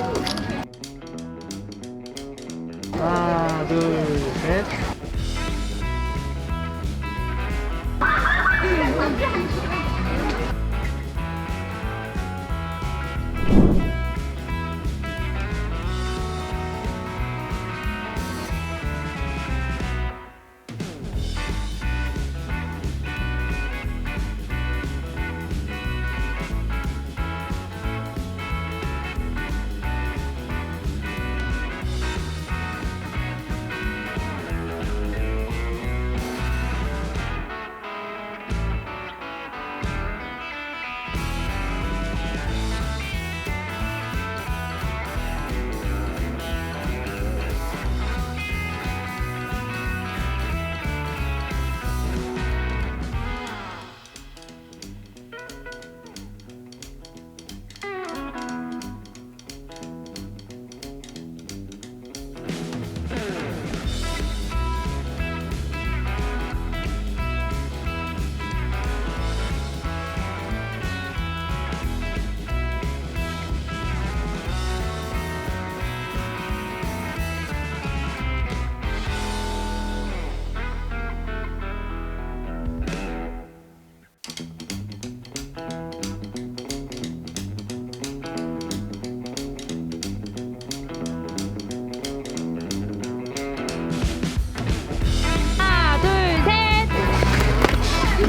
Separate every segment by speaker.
Speaker 1: Oh.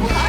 Speaker 2: 집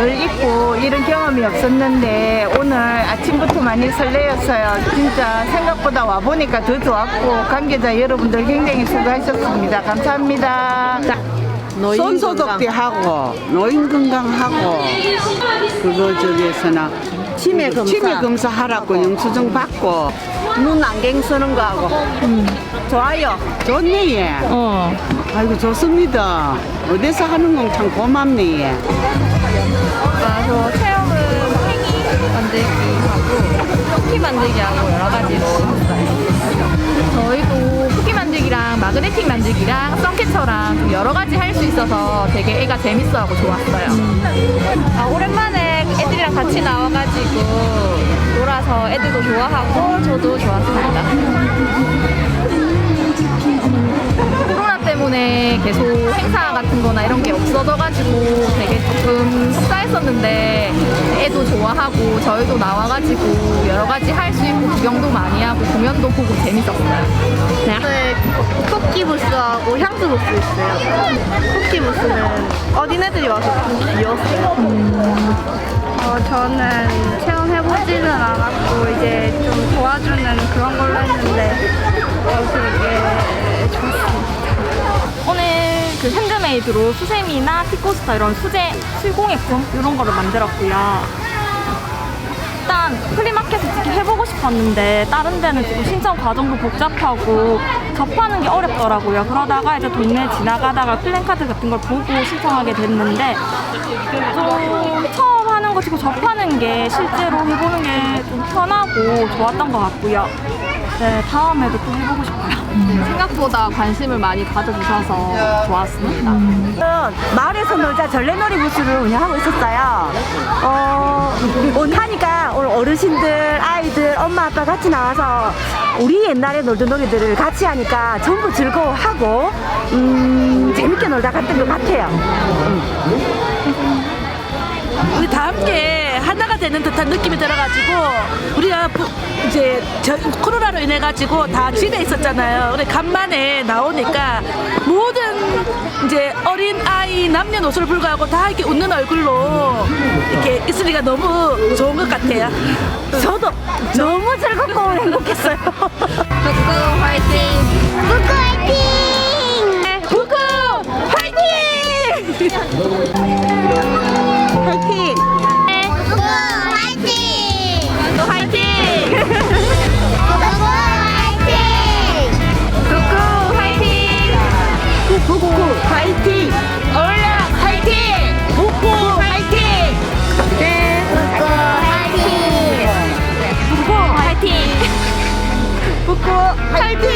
Speaker 2: 늘 입고 이런 경험이 없었는데 오늘 아침부터 많이 설레었어요. 진짜 생각보다 와보니까 더 좋았고 관계자 여러분들 굉장히 수고하셨습니다. 감사합니다.
Speaker 3: 손 소독도 하고 노인 건강하고 그거 저기서나 치매 검사 치매 검사 하라고 영수증 받고 눈 안경 쓰는 거 하고 좋아요 좋네 얘
Speaker 2: 어.
Speaker 3: 아이고 좋습니다 어디서 하는 건 참 고맙네 얘
Speaker 1: 아, 저 체험은 팽이 만들기 하고 쿠키 만들기 하고 여러 가지로 했어요. 저희도 쿠키 만들기랑 마그네틱 만들기랑 썬캐쳐랑 좀 여러 가지 할 수 있어서 되게 애가 재밌어하고 좋았어요. 아, 오랜만에 애들이랑 같이 나와가지고 놀아서 애들도 좋아하고 저도 좋았습니다. 코로나 때문에 계속 행사 같은 거나 이런 게 없어져가지고 되게 조금 속상했었는데 애도 좋아하고 저희도 나와가지고 여러 가지 할 수 있고 구경도 많이 하고 공연도 보고 재밌었어요.
Speaker 4: 네, 토끼 부스하고 향수 부스 있어요. 토끼 부스는 어린애들이 와서 좀 귀여웠어요. 어, 저는 체험해보지는 않았고 이제 좀 도와주는 그런 걸로 했는데 어, 되게
Speaker 1: 그 핸드메이드로 수세미나 티코스터 이런 수제 수공예품 이런 거를 만들었고요. 일단 플리마켓을 특히 해보고 싶었는데 다른 데는 조금 신청 과정도 복잡하고 접하는 게 어렵더라고요. 그러다가 이제 동네 지나가다가 플랜카드 같은 걸 보고 신청하게 됐는데 좀 처음 하는 것이고 접하는 게 실제로 해보는 게 좀 편하고 좋았던 것 같고요. 네, 다음에도 또 해보고 싶어요. 생각보다 관심을 많이 가져주셔서 좋았습니다.
Speaker 2: 마을에서 놀자 전래놀이 부스를 운영하고 있었어요. 어, 오늘 하니까 오늘 어르신들, 아이들, 엄마, 아빠 같이 나와서 우리 옛날에 놀던 놀이들을 같이 하니까 전부 즐거워하고, 음, 재밌게 놀다 갔던 것 같아요.
Speaker 5: 우리 다 함께 하나가 되는 듯한 느낌이 들어가지고 우리가 부- 이제 저 코로나로 인해 가지고 다 집에 있었잖아요. 우리 간만에 나오니까 모든 이제 어린 아이 남녀노소를 불구하고 다 이렇게 웃는 얼굴로 이렇게 있으니까 너무 좋은 것 같아요.
Speaker 2: 저도 너무 즐겁고 행복했어요.
Speaker 1: 북구 화이팅! 북구 화이팅! 북구 화이팅!
Speaker 2: 파이팅!
Speaker 1: 파이팅!